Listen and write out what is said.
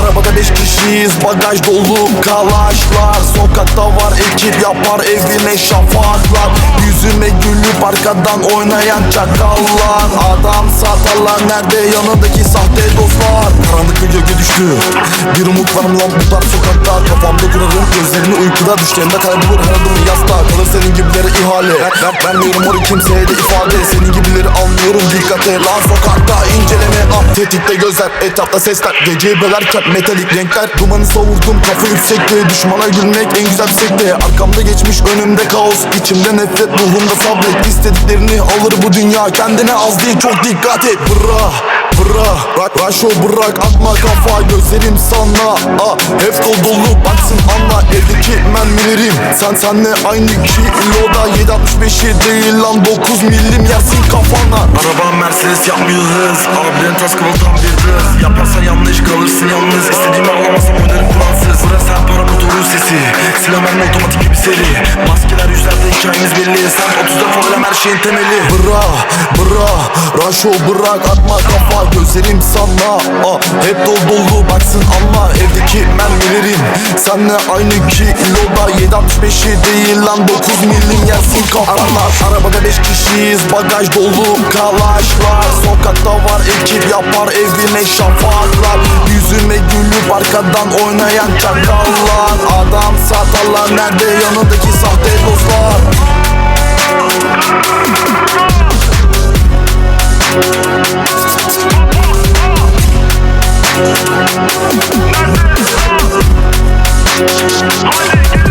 Arabada beş kişiyiz bagaj dolu kalaşlar Sokakta var ekip yapar evine şafaklar. Yüzüme gülüp arkadan oynayan çakallar. Adam satarlar. Nerede yanındaki sahte dostlar? Karanlık bir gölge düştü. Bir umut var mı lan bu dar sokakta? Kafamda kurarım gözlerini uykuda düşlerinde kaybolur her adımı yasta Kalır senin gibilere ihale. Ver, ver, Vermiyorum oru kimseye de ifade. Senin gibileri anlıyorum dikkate. Lan Tetikte gözler etrafta sesler. Geceyi bölerken metalik renkler. Dumanı savurdum kafa yüksekte Düşmana gülmek en güzel sekte. Arkamda geçmiş önümde kaos. İçimde nefret ruhumda sabret. İstediklerini alır bu dünya. Kendine az değil çok dikkat et. Bra bra Bırak raşo bırak. Atma kafa Gözlerim sana. Ah, Hep dolu dolu baksın anla. Evdeki mermilerim. Sen senle aynı kiloda 765'i değil lan 9 milim. Yersin kafana. Araba Mercedes yapmıyor hız Abiden tas kıvıldan bir hız Yaparsan yanlış kalırsın yalnız. İstediğimi alamazsam oynarım kuransız Burası her para motorun sesi. Silah mermi otomatik gibi seri. Maskeler yüzlerde hikayemiz belli. Sen 34 problem her şeyin temeli. Bra bra Raşo bırak atma kafa. Gözlerim sana. Ah, Hep dolu dolu baksın anla Evdeki mermilerim Senle aynı kiloda 765'i değil lan 9 milim yersin kafana Arabada 5 kişiyiz bagaj dolu kalaşlar. Sokakta var ekip yapar evine şafaklar. Yüzüme gülüp arkadan oynayan çakallar. Adam satarlar nerede yanındaki sahte dostlar Monday,